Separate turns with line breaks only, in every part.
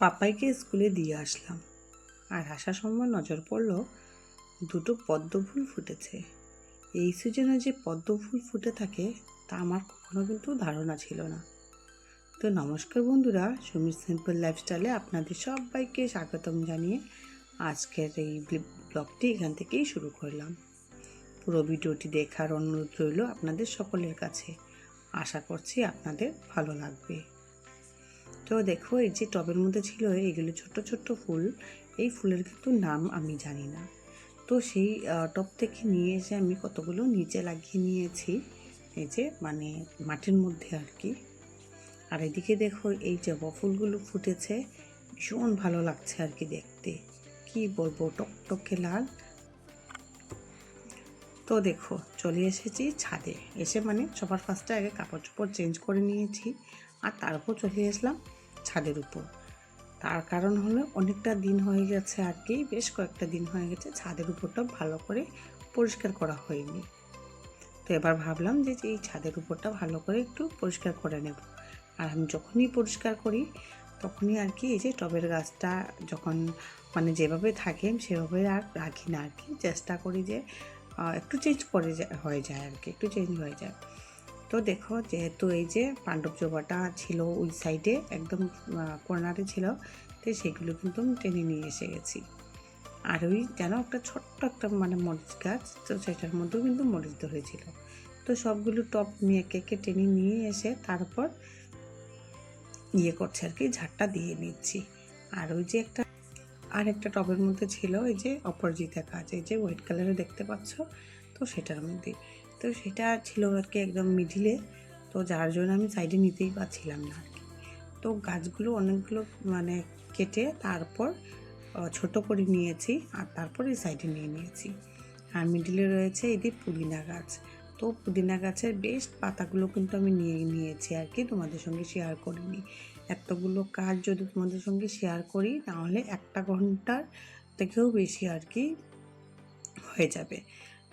পাপাইকে স্কুলে দিয়ে আসলাম। আর আসার সময় নজর পড়ল, দুটো পদ্ম ফুল ফুটেছে। এই সিজনে যে পদ্ম ফুল ফুটে থাকে, তা আমার কখনো কিন্তু ধারণা ছিল না। তো নমস্কার বন্ধুরা, সুমির সিম্পল লাইফস্টাইলে আপনাদের সবাইকে স্বাগতম জানিয়ে আজকের এই ব্লগটি এখান থেকেই শুরু করলাম। পুরো ভিডিওটি দেখার অনুরোধ রইল আপনাদের সকলের কাছে। আশা করছি আপনাদের ভালো লাগবে। তো দেখো, এই যে টবের মধ্যে ছিল এগুলো ছোট্ট ছোট্ট ফুল, এই ফুলের কিন্তু নাম আমি জানি না। তো সেই টব থেকে নিয়ে এসে আমি কতগুলো নিচে লাগিয়ে নিয়েছি, এই যে মানে মাটির মধ্যে আর কি। আর এদিকে দেখো, এই জবা ফুলগুলো ফুটেছে, ভীষণ ভালো লাগছে আর কি দেখতে। কি বলব টকটকে লাল। তো দেখো, চলে এসেছি ছাদে। এসে মানে সবার ফার্স্টে আগে কাপড় চোপড় চেঞ্জ করে নিয়েছি, আর তারপর চলে আসলাম ছাদের উপর। তার কারণ হলো অনেকটা দিন হয়ে গেছে আর কি বেশ কয়েকটা দিন হয়ে গেছে ছাদের উপরটা ভালো করে পরিষ্কার করা হয়নি। তো এবার ভাবলাম যে এই ছাদের উপরটা ভালো করে একটু পরিষ্কার করে নেব। আর আমি যখনই পরিষ্কার করি, তখনই আর কি এই যে টবের গাছটা যখন মানে যেভাবে থাকে সেভাবে আর রাখি না আর কি চেষ্টা করি যে একটু চেঞ্জ করে হয়ে যায় আর কি একটু চেঞ্জ হয়ে যায়। তো দেখো, যেহেতু এই যে পাণ্ডব জবাটা ছিল ওই সাইডে, একদম কর্নারে ছিল, তো সেগুলো কিন্তু আমি টেনে নিয়ে এসে গেছি। আর ওই যেন একটা ছোট্ট একটা মানে মরিচ গাছ, তো সেটার মধ্যেও কিন্তু মরিচ ধরেছিল। তো সবগুলো টপ নিয়ে একে একে টেনে নিয়ে এসে তারপর ইয়ে করছে আর কি, ঝাড়টা দিয়ে নিচ্ছি। আর ওই যে একটা, আর একটা টবের মধ্যে ছিল এই যে অপরাজিতা গাছ, এই যে হোয়াইট কালারে দেখতে পাচ্ছ? তো সেটার মধ্যে। তো সেটা ছিল আর কি একদম মিডিলে। তো যার জন্য আমি সাইডে নিতেই পারছিলাম না আর কি তো গাছগুলো অনেকগুলো মানে কেটে তারপর ছোট করে নিয়েছি আর তারপর এই সাইডে নিয়ে নিয়েছি। আর মিডিলে রয়েছে এদিকে পুদিনা গাছ। তো পুদিনা গাছের বেস্ট পাতাগুলো কিন্তু আমি নিয়ে নিয়েছি আর কি তোমাদের সঙ্গে শেয়ার করিনি। এতগুলো কাজ যদি তোমাদের সঙ্গে শেয়ার করি, তাহলে একটা ঘণ্টার থেকেও বেশি আর কি হয়ে যাবে।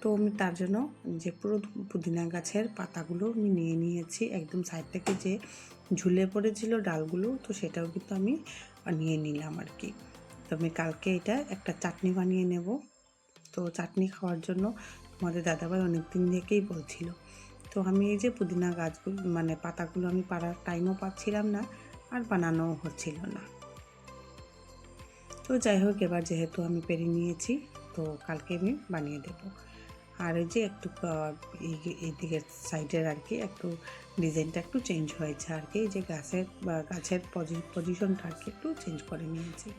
তো আমি তার জন্য যে পুরো পুদিনা গাছের পাতাগুলো আমি নিয়ে নিয়েছি। একদম সাইড থেকে যে ঝুলে পড়েছিল ডালগুলো, তো সেটাও কিন্তু আমি নিয়ে নিলাম আর কি তো আমি কালকে এটা একটা চাটনি বানিয়ে নেব। তো চাটনি খাওয়ার জন্য আমাদের দাদাভাই অনেক দিন থেকেই বলছিল। তো আমি এই যে পুদিনা গাছগুলো মানে পাতাগুলো আমি পাড়ার টাইমও পাচ্ছিলাম না, আর বানানোও হচ্ছিল না। তো যাই হোক, এবার যেহেতু আমি পেরে নিয়েছি, তো কালকে আমি বানিয়ে দেব। আর এই যে একটু এই- দিকের সাইডের আর কি, একটু ডিজাইনটা একটু চেঞ্জ হয়েছে আর কি। যে গাছের গাছের পজিশনটা আর কি একটু চেঞ্জ করে নিয়েছি।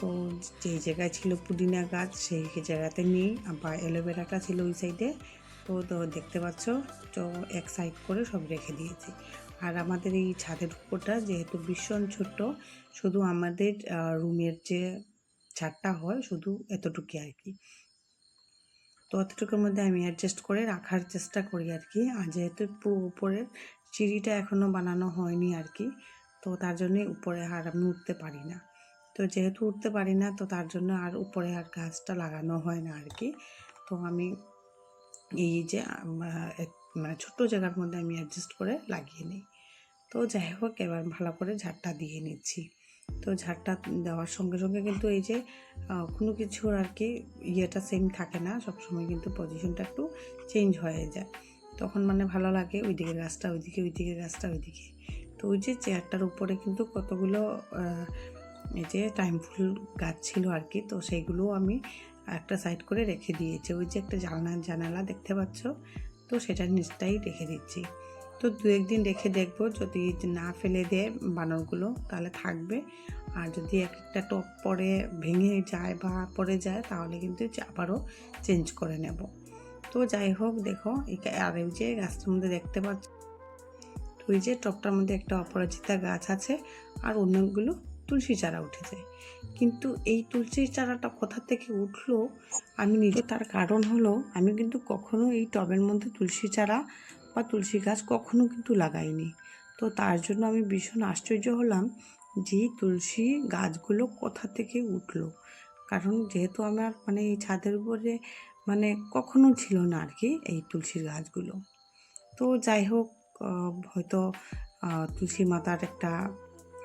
তো যেই জায়গায় ছিল পুদিনা গাছ, সেই জায়গাতে নেই বা অ্যালোভেরাটা ছিল ওই সাইডে। তো তো দেখতে পাচ্ছ, তো এক সাইড করে সব রেখে দিয়েছি। আর আমাদের এই ছাদের উপরটা যেহেতু ভীষণ ছোট্ট শুধু আমাদের রুমের যে ছাদটা হয়, শুধু এতটুকুই আর কি। তো অতটুকুর মধ্যে আমি অ্যাডজাস্ট করে রাখার চেষ্টা করি আর কি আর যেহেতু পুরো উপরের চিড়িটা এখনও বানানো হয়নি আর কি তো তার জন্যে উপরে আর আমি উঠতে পারি না। তো যেহেতু উঠতে পারি না, তো তার জন্য আর উপরে আর গাছটা লাগানো হয় না আর কি তো আমি এই যে মানে ছোট্ট জায়গার মধ্যে আমি অ্যাডজাস্ট করে লাগিয়ে নিই। তো যাই হোক, এবার ভালো করে ঝাড়টা দিয়ে নিচ্ছি। তো ঝাড়টা দেওয়ার সঙ্গে সঙ্গে কিন্তু এই যে কোনো কিছুর আর কি ইয়েটা সেম থাকে না। সবসময় কিন্তু পজিশনটা একটু চেঞ্জ হয়ে যায়। তখন মানে ভালো লাগে ওইদিকে গাছটা ওইদিকে ওইদিকে গাছটা ওইদিকে। তো ওই যে চেয়ারটার উপরে কিন্তু কতগুলো এই যে টাইম ফুল গাছ ছিল আর কি, তো সেইগুলো আমি একটা সাইড করে রেখে দিয়েছি। ওই যে একটা জানলা, জানালা দেখতে পাচ্ছ? তো সেটার নিচটাই রেখে দিচ্ছি। তো দু একদিন রেখে দেখব। যদি না ফেলে দেয় বানরগুলো, তাহলে থাকবে। আর যদি এক একটা টপ পরে ভেঙে যায় বা পড়ে যায়, তাহলে কিন্তু আবারও চেঞ্জ করে নেব। তো যাই হোক, দেখো আর এই যে গাছটার মধ্যে দেখতে পাচ্ছ এই যে টপটার মধ্যে একটা অপরাজিতা গাছ আছে, আর অন্যগুলো তুলসী চারা উঠেছে। কিন্তু এই তুলসী চারাটা কোথা থেকে উঠল, আমি নিজে তার কারণ হলো, আমি কিন্তু কখনো এই টবের মধ্যে তুলসী চারা বা তুলসী গাছ কখনো কিন্তু লাগাইনি। তো তার জন্য আমি ভীষণ আশ্চর্য হলাম যে তুলসী গাছগুলো কোথা থেকে উঠল। কারণ যেহেতু আমার মানে এই ছাদের উপরে মানে কখনো ছিল না আর কি এই তুলসীর গাছগুলো। তো যাই হোক হয়তো তুলসী মাতার একটা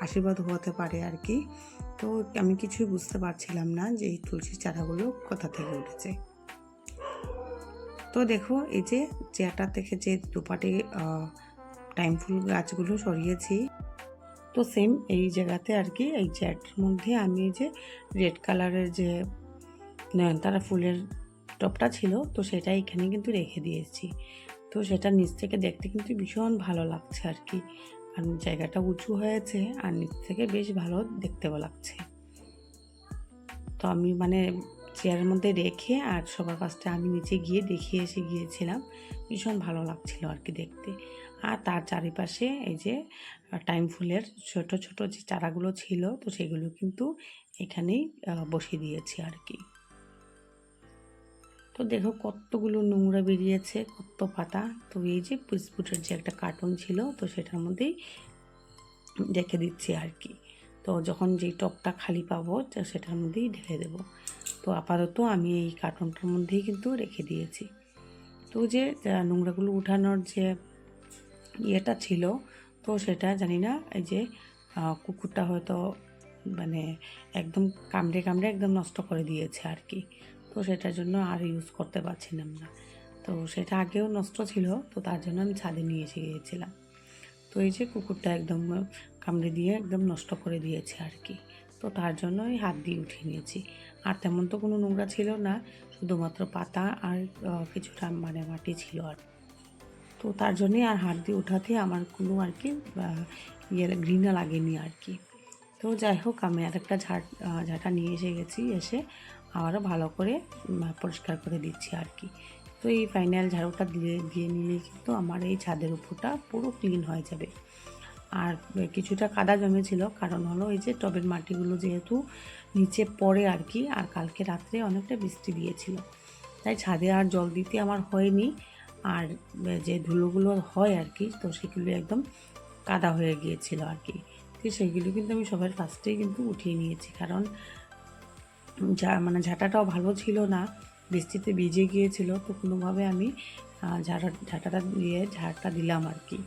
আশীর্বাদ হতে পারে আর কি। তো আমি কিছুই বুঝতে পারছিলাম না যে এই তুলসী চারাগুলো কোথা থেকে উঠেছে। তো দেখো, এই যে চেয়ারটা থেকে যে দুপাটে টাইম ফুল গাছগুলো সরিয়েছি, তো সেম এই জায়গাতে আর কি, এই চেয়ারটার মধ্যে আমি যে রেড কালারের যে নয়নতারা ফুলের টপটা ছিল, তো সেটা এখানে কিন্তু রেখে দিয়েছি। তো সেটা নিচ থেকে দেখতে কিন্তু ভীষণ ভালো লাগছে আর কি, আর জায়গাটা উঁচু হয়েছে, আর নিচ থেকে বেশ ভালো দেখতেও লাগছে। তো আমি মানে চেয়ারের মধ্যে রেখে আর সবার ফার্স্টে আমি নিচে গিয়ে দেখিয়ে এসে গিয়েছিলাম। ভীষণ ভালো লাগছিল আর কি দেখতে। আর তার চারিপাশে এই যে টাইম ফুলের ছোট ছোট যে চারাগুলো ছিল, তো সেগুলো কিন্তু এখানেই বসিয়ে দিয়েছি আর কি। তো দেখো কতগুলো নোংরা বেরিয়েছে, কত পাতা। তো এই যে বিস্কুটের যে একটা কার্টুন ছিল, তো সেটার মধ্যেই রেখে দিচ্ছি আর কি। তো যখন যেই টপটা খালি পাবো সেটার মধ্যেই ঢেলে দেবো। তো আপাতত আমি এই কার্টুনটার মধ্যেই কিন্তু রেখে দিয়েছি। তো যে নোংরাগুলো উঠানোর যে ইয়েটা ছিল, তো সেটা জানি না, এই যে কুকুরটা হয়তো মানে একদম কামড়ে কামড়ে একদম নষ্ট করে দিয়েছে আর কি। তো সেটার জন্য আর ইউজ করতে পারছিলাম না। তো সেটা আগেও নষ্ট ছিল, তো তার জন্য আমি ছাদে নিয়ে এসে গিয়েছিলাম। তো এই যে কুকুরটা একদম কামড়ে দিয়ে একদম নষ্ট করে দিয়েছে আর কি। তো তার জন্য ওই হাত দিয়ে উঠিয়ে নিয়েছি। আর তেমন তো কোনো নোংরা ছিল না শুধুমাত্র পাতা আর কিছুটা মানে মাটি ছিল আর। তো তার জন্যই আর হাত দিয়ে উঠাতে আমার কোনো আর কি ইয়ে ঘৃণা লাগেনি আর কি। তো যাই হোক আমি আরেকটা ঝাড় আহ, ঝাঁটা নিয়ে এসে গেছি এসে আবারও ভালো করে পরিষ্কার করে দিচ্ছি আর কি। তো এই ফাইনাল ঝাড়ুটা দিয়ে দিয়ে নিলে কিন্তু আমার এই ছাদের উপরটা পুরো ক্লিন হয়ে যাবে। আর কিছুটা কাদা জমেছিল, কারণ হলো এই যে টবের মাটিগুলো যেহেতু নিচে পড়ে আর কি, আর কালকে রাত্রে অনেকটা বৃষ্টি দিয়েছিল। তাই ছাদে আর জল দিতে আমার হয়নি, আর যে ধুলোগুলো হয় আর কি, তো সেগুলো একদম কাদা হয়ে গিয়েছিল আর কি। তো সেইগুলো কিন্তু আমি সবার ফার্স্টেই কিন্তু উঠিয়ে নিয়েছি, কারণ যা মানে ঝাঁটাটাও ভালো ছিল না, বৃষ্টিতে ভিজে গিয়েছিল, তো কোনোভাবে আমি ঝাঁটা, ঝাঁটাটা দিয়ে ঝাড়টা দিলাম আর কি।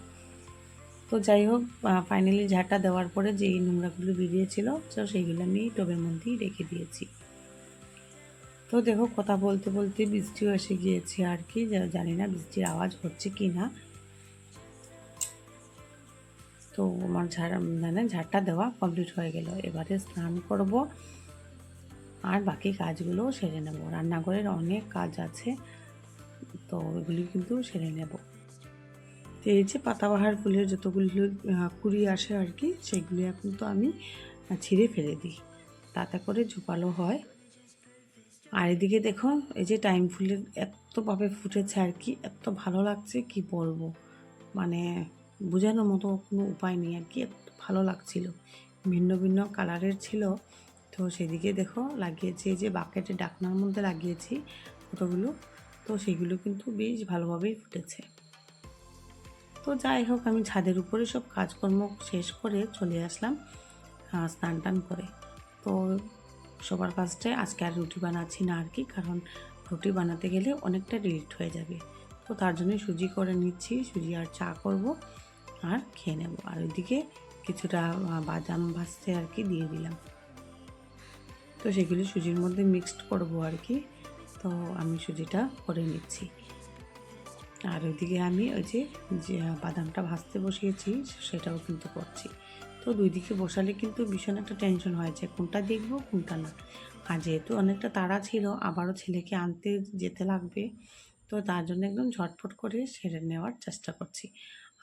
তো যাই হোক ফাইনালি ঝাঁটা দেওয়ার পরে যেই নোংরাগুলো বেরিয়েছিল, তো সেইগুলো আমি টবের মধ্যেই রেখে দিয়েছি। তো দেখো, কথা বলতে বলতে বৃষ্টিও এসে গিয়েছে আর কি জানি না বৃষ্টির আওয়াজ হচ্ছে কি না। তো আমার ঝাড় মানে ঝাড়টা দেওয়া কমপ্লিট হয়ে গেল। এবারে স্নান করব আর বাকি কাজগুলো সেরে নেব। রান্নাঘরের অনেক কাজ আছে, তো ওইগুলি কিন্তু সেরে নেব। তো এই যে পাতাবাহার ফুলের যতগুলো কুড়ি আসে আর কি, সেগুলি এখন তো আমি ছিঁড়ে ফেলে দিই। তাতে করে ঝোপালো হয়। আর এদিকে দেখো, এই যে টাইম ফুলের এতভাবে ফুটেছে আর কি, এত ভালো লাগছে, কি বলব? মানে বোঝানোর মতো কোনো উপায় নেই আর কি, এত ভালো লাগছিল। ভিন্ন ভিন্ন কালারের ছিল। তো সেদিকে দেখো, লাগিয়েছি এই যে বাকেটে, ডাকনার মধ্যে লাগিয়েছি কতগুলো, তো সেগুলো কিন্তু বেশ ভালোভাবেই ফুটেছে। তো যাই হোক, আমি ছাদের উপরে সব কাজকর্ম শেষ করে চলে আসলাম স্নান টান করে। তো সবার ফার্স্টে আজকে আর রুটি বানাচ্ছি না আর কি, কারণ রুটি বানাতে গেলে অনেকটা লেট হয়ে যাবে। তো তার জন্য সুজি করে নিচ্ছি, সুজি আর চা করব আর খেয়ে নেব। আর ওইদিকে কিছুটা বাদাম ভাজতে আর কি দিয়ে দিলাম। তো সেগুলি সুজির মধ্যে মিক্সড করব আর কি। তো আমি সুজিটা করে নিচ্ছি। আর ওইদিকে আমি ওই যে যে বাদামটা ভাজতে বসিয়েছি, সেটাও কিন্তু করছি। তো দুই দিকে বসালে কিন্তু ভীষণ একটা টেনশন হয় যে কোনটা দেখব, কোনটা না। আর যেহেতু অনেকটা তাড়া ছিল, আবারও ছেলেকে আনতে যেতে লাগবে, তো তার জন্য একদম ঝটফট করে সেরে নেওয়ার চেষ্টা করছি।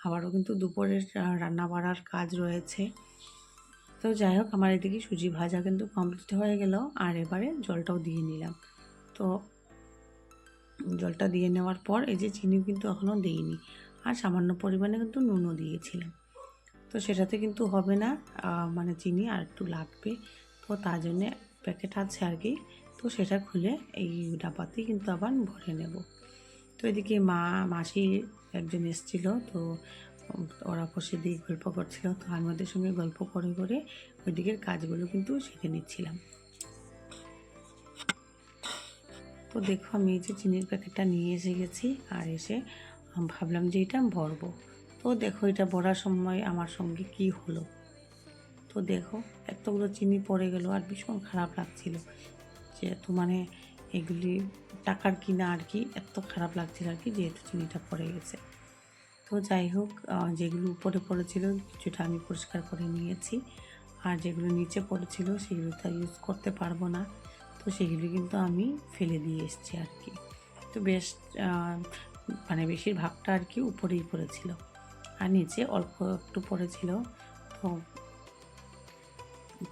আবারও কিন্তু দুপুরের রান্না বাড়ার কাজ রয়েছে। তো যাই হোক, আমার এদিকে সুজি ভাজা কিন্তু কমপ্লিট হয়ে গেল, আর এবারে জলটাও দিয়ে নিলাম। তো জলটা দিয়ে নেওয়ার পর এই যে চিনি কিন্তু এখনও দিইনি। আর সামান্য পরিমাণে কিন্তু নুনও দিয়েছিলাম। তো সেটাতে কিন্তু হবে না মানে চিনি আর একটু লাগবে। তো তার জন্যে প্যাকেট আছে আর কি। তো সেটা খুলে এই ডাব্বাতেই কিন্তু আবার ভরে নেব। তো এদিকে মা, মাসি একজন এসেছিল, তো ওরা বসে দিয়ে গল্প করছিল। তো আমি ওদের সঙ্গে গল্প করে করে ওইদিকের কাজগুলো কিন্তু শিখে নিচ্ছিলাম। তো দেখো আমি এই যে চিনির প্যাকেটটা নিয়ে এসে গেছি, আর এসে ভাবলাম যে এটা ভরবো। তো দেখো এটা ভরার সময় আমার সঙ্গে কি হলো। তো দেখো এতগুলো চিনি পড়ে গেল আর ভীষণ খারাপ লাগছিল যেহেতু মানে এগুলি টাকার কিনা আর কি, এত খারাপ লাগছিল আর কি যেহেতু চিনিটা পড়ে গেছে। তো যাই হোক যেগুলো উপরে পড়েছিল কিছুটা আমি পরিষ্কার করে নিয়েছি, আর যেগুলো নিচে পড়েছিল সেগুলো তো ইউজ করতে পারব না। তো সেগুলি কিন্তু আমি ফেলে দিয়ে এসেছি আর কি। তো বেশ মানে বেশিরভাগটা আর কি উপরেই পড়েছিল। আর নিচে অল্প একটু পড়েছিল। তো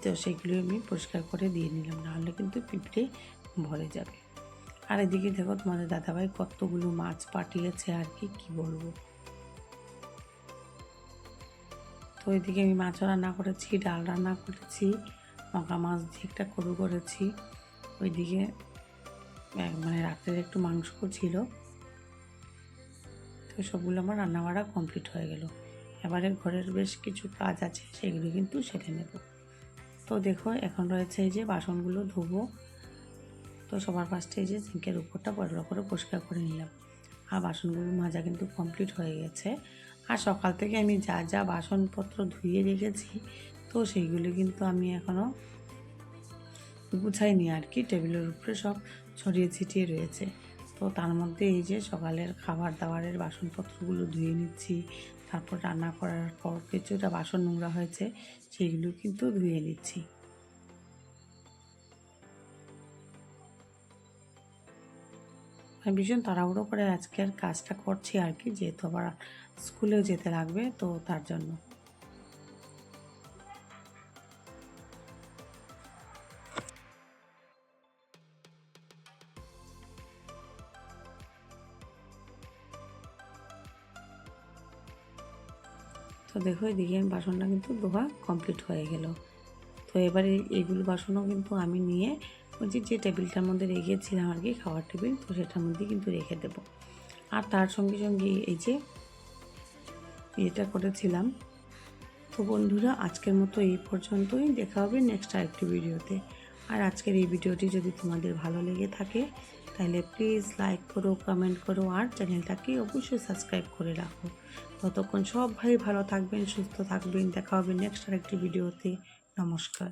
তো সেগুলো আমি পরিষ্কার করে দিয়ে নিলাম, নাহলে কিন্তু পিঁপড়ে ভরে যাবে। আর এদিকে দেখো তোমাদের দাদাভাই কতগুলো মাছ পাঠিয়েছে আর কি কি বলব। তো এদিকে আমি মাছও রান্না করেছি, ডাল রান্না করেছি মাকা মাছ দিয়ে একটা করু করেছি। ওইদিকে মানে রাত্রের একটু মাংস ছিল। তো সবগুলো আমার রান্না বাড়া কমপ্লিট হয়ে গেল। এবারে ঘরের বেশ কিছু কাজ আছে, সেগুলো কিন্তু সেরে নেব। তো দেখো, এখন রয়েছে এই যে বাসনগুলো ধোবো। তো সবার ফার্স্টে এই যে সিঙ্কের উপরটা বড় করে পরিষ্কার করে নিলাম। আর বাসনগুলো মাজা কিন্তু কমপ্লিট হয়ে গেছে। আর সকাল থেকে আমি যা যা বাসনপত্র ধুয়ে রেখেছি, তো সেইগুলো কিন্তু আমি এখনও গুছাইনি আর কি, টেবিলের উপরে সব ছড়িয়ে ছিটিয়ে রয়েছে। তো তার মধ্যে এই যে সকালের খাবার দাবারের বাসনপত্রগুলো ধুয়ে নিচ্ছি, তারপর রান্না করার পর কিছুটা বাসন নোংরা হয়েছে, সেগুলো কিন্তু ধুয়ে নিচ্ছি। ভীষণ তাড়াহুড়ো করে আজকের কাজটা করছি আর কি, যেহেতু আবার স্কুলেও যেতে লাগবে, তো তার জন্য। তো দেখো এদিকে আমি বাসনটা কিন্তু ধোয়া কমপ্লিট হয়ে গেল। তো এবারে এইগুলো বাসনও কিন্তু আমি নিয়ে বলছি যে টেবিলটার মধ্যে রেখেছিলাম আর কি, খাওয়ার টেবিল, তো সেটার মধ্যে কিন্তু রেখে দেবো। আর তার সঙ্গে সঙ্গে এই যে এটা করেছিলাম। তো বন্ধুরা, আজকের মতো এই পর্যন্তই। দেখা হবে নেক্সট আরেকটি ভিডিওতে আর আজকের এই ভিডিওটি যদি তোমাদের ভালো লেগে থাকে তাহলে প্লিজ লাইক করো কমেন্ট করো, আর চ্যানেলটাকে অবশ্যই সাবস্ক্রাইব করে রাখো। ততক্ষণ সব ভাই ভালো থাকবেন, সুস্থ থাকবেন, দেখা হবে নেক্সট আরেকটি ভিডিওতে নমস্কার।